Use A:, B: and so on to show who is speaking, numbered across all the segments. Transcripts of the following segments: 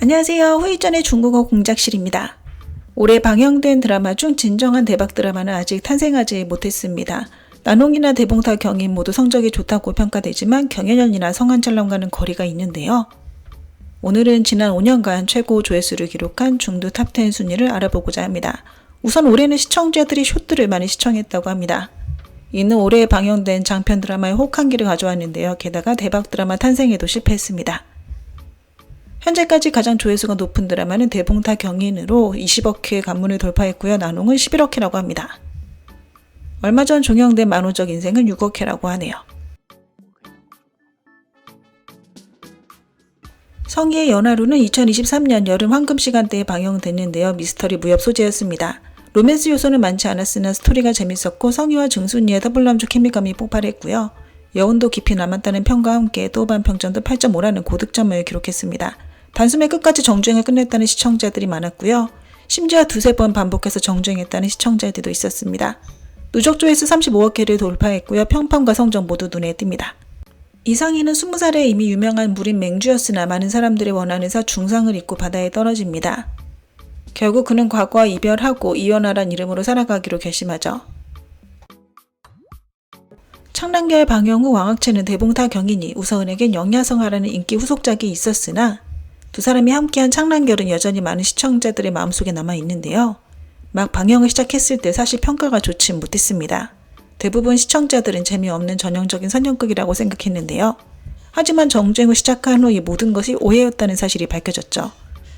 A: 안녕하세요. 후이전의 중국어 공작실입니다. 올해 방영된 드라마 중 진정한 대박 드라마는 아직 탄생하지 못했습니다. 나농이나 대봉타 경인 모두 성적이 좋다고 평가되지만 경연연이나 성한철람과는 거리가 있는데요. 오늘은 지난 5년간 최고 조회수를 기록한 중두 탑10 순위를 알아보고자 합니다. 우선 올해는 시청자들이 쇼트를 많이 시청했다고 합니다. 이는 올해 방영된 장편 드라마의 혹한기를 가져왔는데요. 게다가 대박 드라마 탄생에도 실패했습니다. 현재까지 가장 조회수가 높은 드라마는 대봉타 경인으로 20억 회 관문을 돌파했고요. 나농은 11억 회라고 합니다. 얼마 전 종영된 만호적 인생은 6억 회라고 하네요. 성희의 연하루는 2023년 여름 황금 시간대에 방영됐는데요. 미스터리 무협 소재였습니다. 로맨스 요소는 많지 않았으나 스토리가 재밌었고 성희와 증순이의 더블남주 케미감이 폭발했고요. 여운도 깊이 남았다는 평과 함께 또반 평점도 8.5라는 고득점을 기록했습니다. 단숨에 끝까지 정주행을 끝냈다는 시청자들이 많았고요. 심지어 두세 번 반복해서 정주행했다는 시청자들도 있었습니다. 누적 조회수 35억 회를 돌파했고요. 평판과 성적 모두 눈에 띕니다. 이상희는 20살에 이미 유명한 물인 맹주였으나 많은 사람들이 원하는 사 중상을 입고 바다에 떨어집니다. 결국 그는 과거와 이별하고 이연아란 이름으로 살아가기로 결심하죠. 창란계의 방영 후 왕학체는 대봉타 경인이 우서은에겐 영야성하라는 인기 후속작이 있었으나 두 사람이 함께한 창란결은 여전히 많은 시청자들의 마음속에 남아 있는데요. 막 방영을 시작했을 때 사실 평가가 좋지 못했습니다. 대부분 시청자들은 재미없는 전형적인 선형극이라고 생각했는데요. 하지만 정주행 후 시작한 후 이 모든 것이 오해였다는 사실이 밝혀졌죠.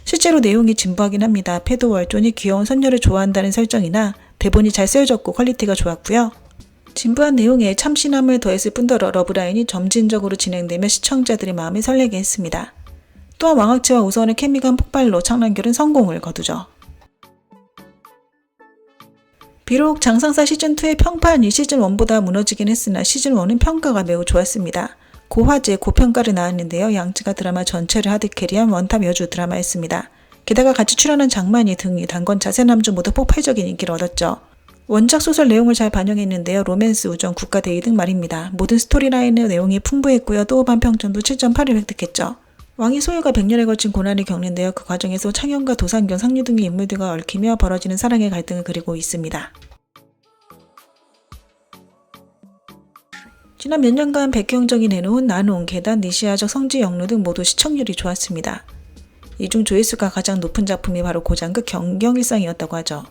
A: 실제로 내용이 진부하긴 합니다. 패도 월존이 귀여운 선녀를 좋아한다는 설정이나 대본이 잘 쓰여졌고 퀄리티가 좋았고요. 진부한 내용에 참신함을 더했을 뿐더러 러브라인이 점진적으로 진행되며 시청자들의 마음을 설레게 했습니다. 또한 왕학체와 우선의 케미감 폭발로 창란결은 성공을 거두죠. 비록 장상사 시즌2의 평판이 시즌1보다 무너지긴 했으나 시즌1은 평가가 매우 좋았습니다. 고화제, 고평가를 나왔는데요. 양쯔가 드라마 전체를 하드캐리한 원탑 여주 드라마였습니다. 게다가 같이 출연한 장만이 등이 단건 자세남주 모두 폭발적인 인기를 얻었죠. 원작 소설 내용을 잘 반영했는데요. 로맨스, 우정, 국가 대의 등 말입니다. 모든 스토리라인의 내용이 풍부했고요. 또반 평점도 7.8을 획득했죠. 왕이 소유가 100년에 걸친 고난을 겪는데요. 그 과정에서 창현과 도상경, 상류 등의 인물들과 얽히며 벌어지는 사랑의 갈등을 그리고 있습니다. 지난 몇 년간 백경정이 내놓은 나눔, 계단, 니시아적 성지 영루 등 모두 시청률이 좋았습니다. 이 중 조회수가 가장 높은 작품이 바로 고장극 경경일상이었다고 하죠.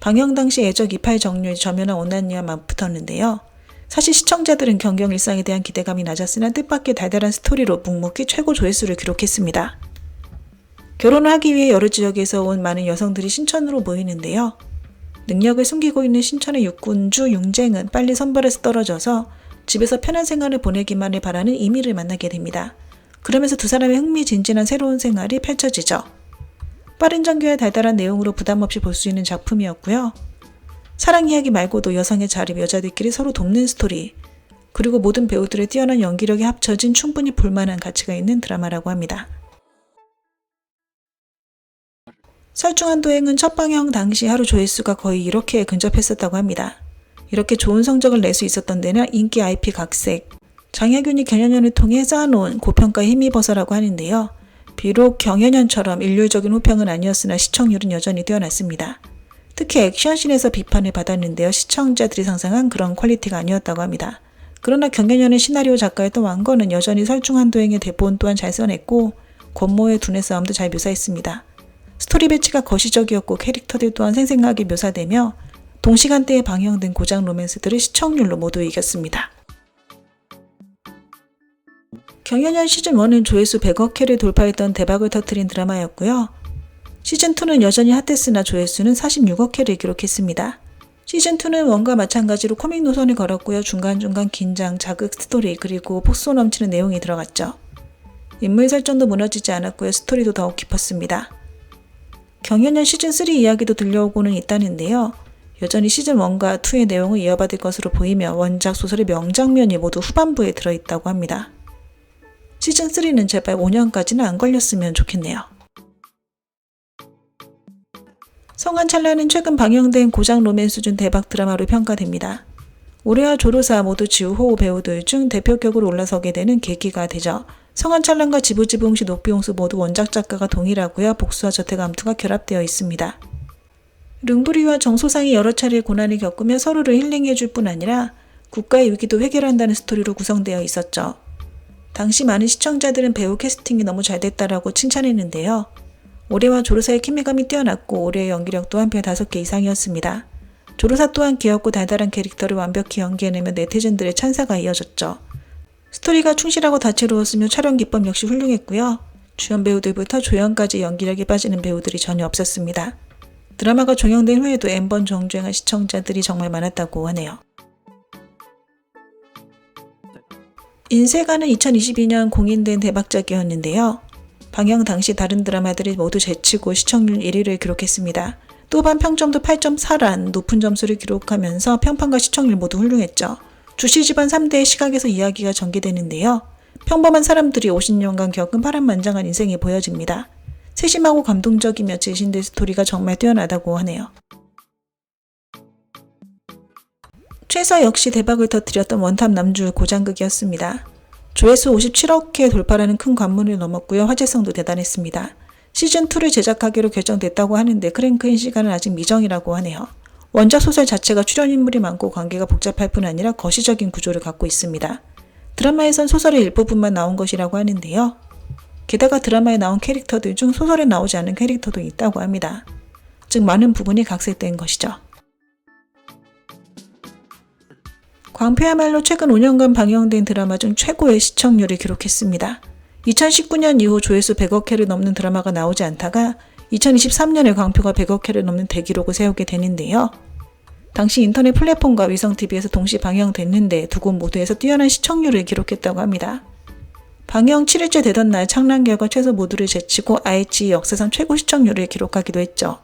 A: 방영 당시 애적 이팔 정률 저면한 온난이와 맞붙었는데요. 사실 시청자들은 경경 일상에 대한 기대감이 낮았으나 뜻밖의 달달한 스토리로 묵묵히 최고 조회수를 기록했습니다. 결혼을 하기 위해 여러 지역에서 온 많은 여성들이 신천으로 모이는데요. 능력을 숨기고 있는 신천의 육군주 융쟁은 빨리 선발에서 떨어져서 집에서 편한 생활을 보내기만을 바라는 이미를 만나게 됩니다. 그러면서 두 사람의 흥미진진한 새로운 생활이 펼쳐지죠. 빠른 전개와 달달한 내용으로 부담 없이 볼 수 있는 작품이었고요. 사랑 이야기 말고도 여성의 자립, 여자들끼리 서로 돕는 스토리, 그리고 모든 배우들의 뛰어난 연기력이 합쳐진 충분히 볼만한 가치가 있는 드라마라고 합니다. 설중한 도행은 첫 방영 당시 하루 조회수가 거의 이렇게 근접했었다고 합니다. 이렇게 좋은 성적을 낼 수 있었던 데는 인기 IP 각색, 장혜균이 경연연을 통해 쌓아놓은 고평가에 힘입어서라고 하는데요. 비록 경연연처럼 일률적인 호평은 아니었으나 시청률은 여전히 뛰어났습니다. 특히 액션씬에서 비판을 받았는데요. 시청자들이 상상한 그런 퀄리티가 아니었다고 합니다. 그러나 경연연의 시나리오 작가였던 왕건은 여전히 설중한 도행의 대본 또한 잘 써냈고 권모의 두뇌 싸움도 잘 묘사했습니다. 스토리 배치가 거시적이었고 캐릭터들 또한 생생하게 묘사되며 동시간대에 방영된 고장 로맨스들을 시청률로 모두 이겼습니다. 경연연 시즌1은 조회수 100억 회를 돌파했던 대박을 터뜨린 드라마였고요. 시즌2는 여전히 핫했으나 조회수는 46억 회를 기록했습니다. 시즌2는 원과 마찬가지로 코믹 노선을 걸었고요. 중간중간 긴장, 자극 스토리, 그리고 폭소 넘치는 내용이 들어갔죠. 인물 설정도 무너지지 않았고요. 스토리도 더욱 깊었습니다. 경연연 시즌3 이야기도 들려오고는 있다는데요. 여전히 시즌1과 2의 내용을 이어받을 것으로 보이며 원작 소설의 명장면이 모두 후반부에 들어있다고 합니다. 시즌3는 제발 5년까지는 안 걸렸으면 좋겠네요. 성한 찰나는 최근 방영된 고장 로맨스 준 대박 드라마로 평가됩니다. 올해와 조로사 모두 지우호 배우들 중 대표격으로 올라서게 되는 계기가 되죠. 성한 찰랑과 지부지부홍시 녹비홍수 모두 원작 작가가 동일하고요. 복수와 저태감투가 결합되어 있습니다. 릉부리와 정소상이 여러 차례 고난을 겪으며 서로를 힐링해줄 뿐 아니라 국가의 위기도 해결한다는 스토리로 구성되어 있었죠. 당시 많은 시청자들은 배우 캐스팅이 너무 잘 됐다라고 칭찬했는데요. 올해와 조르사의 케미감이 뛰어났고 올해의 연기력도 한편 다섯 개 이상이었습니다. 조르사 또한 귀엽고 달달한 캐릭터를 완벽히 연기해내며 네티즌들의 찬사가 이어졌죠. 스토리가 충실하고 다채로웠으며 촬영 기법 역시 훌륭했고요. 주연 배우들부터 조연까지 연기력이 빠지는 배우들이 전혀 없었습니다. 드라마가 종영된 후에도 N번 정주행한 시청자들이 정말 많았다고 하네요. 인세가는 2022년 공인된 대박작이었는데요. 방영 당시 다른 드라마들이 모두 제치고 시청률 1위를 기록했습니다. 또반 평점도 8.4란 높은 점수를 기록하면서 평판과 시청률 모두 훌륭했죠. 주시 집안 3대의 시각에서 이야기가 전개되는데요. 평범한 사람들이 50년간 겪은 파란만장한 인생이 보여집니다. 세심하고 감동적이며 제신된 스토리가 정말 뛰어나다고 하네요. 최서 역시 대박을 터뜨렸던 원탑 남주 고장극이었습니다. 조회수 57억 회 돌파라는 큰 관문을 넘었고요. 화제성도 대단했습니다. 시즌2를 제작하기로 결정됐다고 하는데 크랭크인 시간은 아직 미정이라고 하네요. 원작 소설 자체가 출연인물이 많고 관계가 복잡할 뿐 아니라 거시적인 구조를 갖고 있습니다. 드라마에선 소설의 일부분만 나온 것이라고 하는데요. 게다가 드라마에 나온 캐릭터들 중 소설에 나오지 않은 캐릭터도 있다고 합니다. 즉 많은 부분이 각색된 것이죠. 광표야말로 최근 5년간 방영된 드라마 중 최고의 시청률을 기록했습니다. 2019년 이후 조회수 100억 회를 넘는 드라마가 나오지 않다가 2023년에 광표가 100억 회를 넘는 대기록을 세우게 되는데요. 당시 인터넷 플랫폼과 위성 TV에서 동시 방영됐는데 두 곳 모두에서 뛰어난 시청률을 기록했다고 합니다. 방영 7일째 되던 날 창란 결과 최소 모두를 제치고 IH 역사상 최고 시청률을 기록하기도 했죠.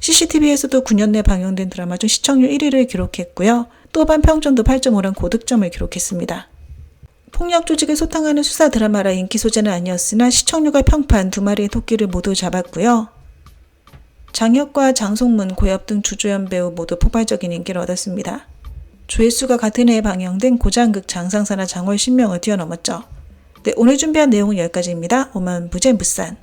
A: CCTV에서도 9년 내 방영된 드라마 중 시청률 1위를 기록했고요. 또반 평점도 8.5란 고득점을 기록했습니다. 폭력 조직을 소탕하는 수사 드라마라 인기 소재는 아니었으나 시청률과 평판 두 마리의 토끼를 모두 잡았고요. 장혁과 장송문, 고엽 등 주조연 배우 모두 폭발적인 인기를 얻었습니다. 조회수가 같은 해에 방영된 고장극 장상사나 장월 신명을 뛰어넘었죠. 네, 오늘 준비한 내용은 여기까지입니다. 오만 부재 무산